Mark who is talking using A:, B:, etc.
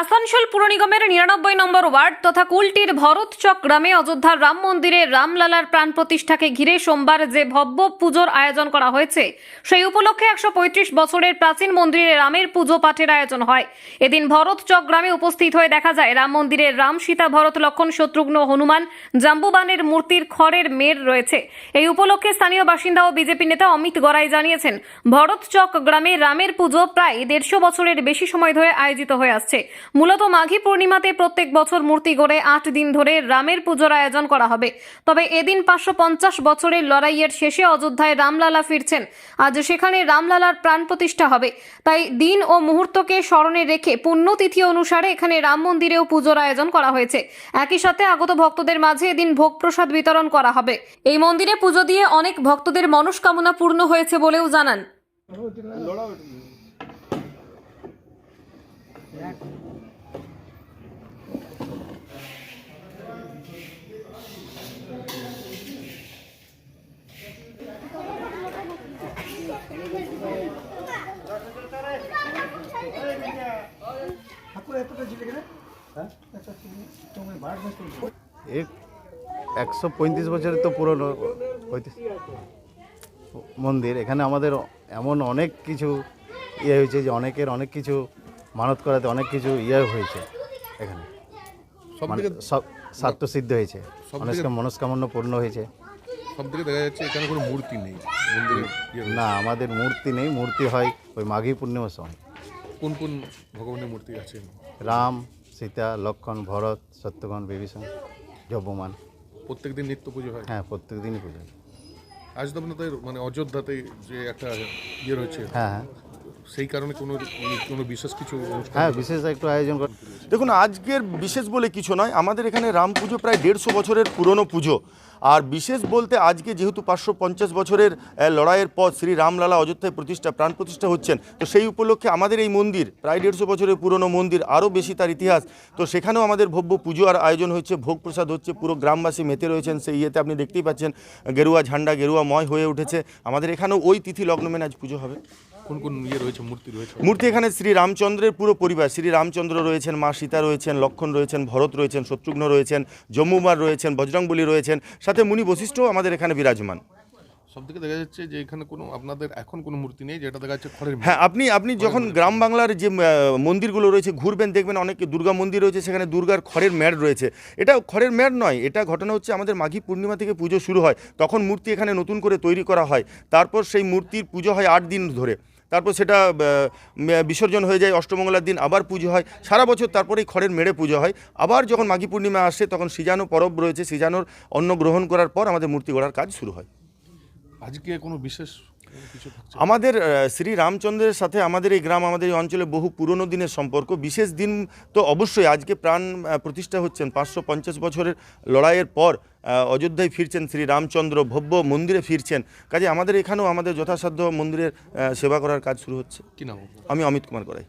A: আসানসোল পুর নিগমের নিরানব্বই নম্বর ওয়ার্ড তথা কুলটির ভরতচক গ্রামে অযোধ্যার রাম মন্দিরে রামলালার প্রাণ প্রতিষ্ঠাকে ঘিরে সোমবার যে ভব্য পুজোর আয়োজন করা হয়েছে, সেই উপলক্ষে একশো পঁয়ত্রিশ বছরের প্রাচীন মন্দিরে রামের পুজো পাঠের আয়োজন হয়। এদিন ভরতচক গ্রামে উপস্থিত হয়ে দেখা যায়, রাম মন্দিরে রাম সীতা, ভরত লক্ষণ, শত্রুঘ্ন, হনুমান, জাম্বুবানের মূর্তির খড়ের মের রয়েছে। এই উপলক্ষে স্থানীয় বাসিন্দা ও বিজেপি নেতা অমিত গড়াই জানিয়েছেন, ভরতচক গ্রামে রামের পুজো প্রায় দেড়শো বছরের বেশি সময় ধরে আয়োজিত হয়ে আসছে। মূলত মাঘী পূর্ণিমাতে প্রত্যেক বছর মূর্তি গড়ে আট দিন ধরে রামের পুজোর আয়োজন করা হবে। তবে এদিন পাঁচশো পঞ্চাশ বছরের লড়াইয়ের শেষে অযোধ্যায় রামলালা ফিরছেন। আজ সেখানে রামলালার প্রাণ প্রতিষ্ঠা হবে। তাই দিন ও মুহূর্তকে স্মরণে রেখে পুণ্যতিথি অনুসারে এখানে রাম মন্দিরেও পুজোর আয়োজন করা হয়েছে। একই সাথে আগত ভক্তদের মাঝে এদিন ভোগ প্রসাদ বিতরণ করা হবে। এই মন্দিরে পুজো দিয়ে অনেক ভক্তদের মনস্কামনা পূর্ণ হয়েছে বলেও জানান।
B: একশো পঁয়ত্রিশ বছরের তো পুরনো মন্দির। এখানে আমাদের এমন অনেক কিছু ইয়ে হয়েছে যে অনেকের অনেক কিছু মানত করাতে অনেক কিছু ইয়ে হয়েছে এখানে।
C: সব
B: মানে সব স্বার্থ সিদ্ধ হয়েছে। অনেক মনস্কামনা পূর্ণ হয়েছে।
C: সব থেকে দেখা যাচ্ছে এখানে কোনো মূর্তি নেই। মন্দিরে ইয়ে
B: না আমাদের মূর্তি নেই। মূর্তি হয় ওই মাঘী পূর্ণিমার সময়।
C: কোন কোন ভগবানের মূর্তি আছে?
B: রাম সীতা লক্ষণ ভরত সত্যগণ বিভীষণ প্রত্যেক
C: দিন নিত্য পুজো হয়?
B: হ্যাঁ প্রত্যেক দিনই পুজো
C: আজ তো আপনাদের মানে অযোধ্যাতে যে একটা ইয়ে রয়েছে।
B: হ্যাঁ হ্যাঁ।
C: সেই কারণে কোনো কোনো বিশেষ কিছু
B: হ্যাঁ বিশেষ একটু আয়োজন কর
D: দেখুন আজকের বিশেষ বলে কিছু নয় আমাদের এখানে রাম পুজো প্রায় দেড়শো বছরের পুরনো পুজো। আর বিশেষ বলতে আজকে যেহেতু পাঁচশো পঞ্চাশ বছরের লড়াইয়ের পর শ্রী রামলালা অযোধ্যায় প্রতিষ্ঠা প্রাণ প্রতিষ্ঠা হচ্ছেন তো সেই উপলক্ষে আমাদের এই মন্দির প্রায় দেড়শো বছরের পুরনো মন্দির আরও বেশি তার ইতিহাস। তো সেখানেও আমাদের ভব্য পুজো আর আয়োজন হচ্ছে ভোগ প্রসাদ হচ্ছে পুরো গ্রামবাসী মেতে রয়েছেন সেই ইয়েতে আপনি দেখতেই পাচ্ছেন গেরুয়া ঝান্ডা গেরুয়াময় হয়ে উঠেছে। আমাদের এখানেও ওই তিথি লগ্ন মেনে আজ পুজো হবে।
C: কোন কোন ইয়ে রয়েছে মূর্তি রয়েছে?
D: মূর্তি এখানে শ্রী রামচন্দ্রের পুরো পরিবার। শ্রী রামচন্দ্র রয়েছেন মা সীতা রয়েছেন লক্ষণ রয়েছেন ভরত রয়েছেন শত্রুঘ্ন রয়েছেন জম্মুমার রয়েছেন বজরংবলী রয়েছেন সাথে মুনি বশিষ্ঠও আমাদের এখানে বিরাজমান।
C: সব থেকে দেখা যাচ্ছে যে এখানে কোনো আপনাদের এখন কোনো মূর্তি নেই যেটা দেখা যাচ্ছে খড়ের
D: হ্যাঁ আপনি আপনি যখন গ্রাম বাংলার যে মন্দিরগুলো রয়েছে ঘুরবেন দেখবেন অনেক দুর্গা মন্দির রয়েছে সেখানে দুর্গার খড়ের ম্যাট রয়েছে। এটা খড়ের ম্যাট নয় এটা ঘটনা হচ্ছে আমাদের মাঘী পূর্ণিমা থেকে পুজো শুরু হয় তখন মূর্তি এখানে নতুন করে তৈরি করা হয়। তারপর সেই মূর্তির পুজো হয় আট দিন ধরে। তারপর সেটা বিসর্জন হয়ে যায় অষ্টমঙ্গলার দিন আবার পুজো হয় সারা বছর তারপরেই খড়ের মেড়ে পুজো হয়। আবার যখন মাঘী পূর্ণিমা আসে তখন সিজানো পরব রয়েছে সিজানোর অন্ন গ্রহণ করার পর আমাদের মূর্তি গড়ার কাজ শুরু হয়।
C: আজকে কোনো বিশেষ
D: আমাদের শ্রী রামচন্দ্রের সাথে আমাদের এই গ্রাম আমাদের এই অঞ্চলে বহু পুরনো দিনের সম্পর্ক। বিশেষ দিন তো অবশ্যই আজকে প্রাণ প্রতিষ্ঠা হচ্ছেন পাঁচশো পঞ্চাশ বছরের লড়াইয়ের পর অযোধ্যায় ফিরছেন শ্রী রামচন্দ্র ভব্য মন্দিরে ফিরছেন। কাজে আমাদের এখানেও আমাদের যথাসাধ্য মন্দিরের সেবা করার কাজ শুরু হচ্ছে।
C: কি নাম
D: আমি অমিত কুমার করাই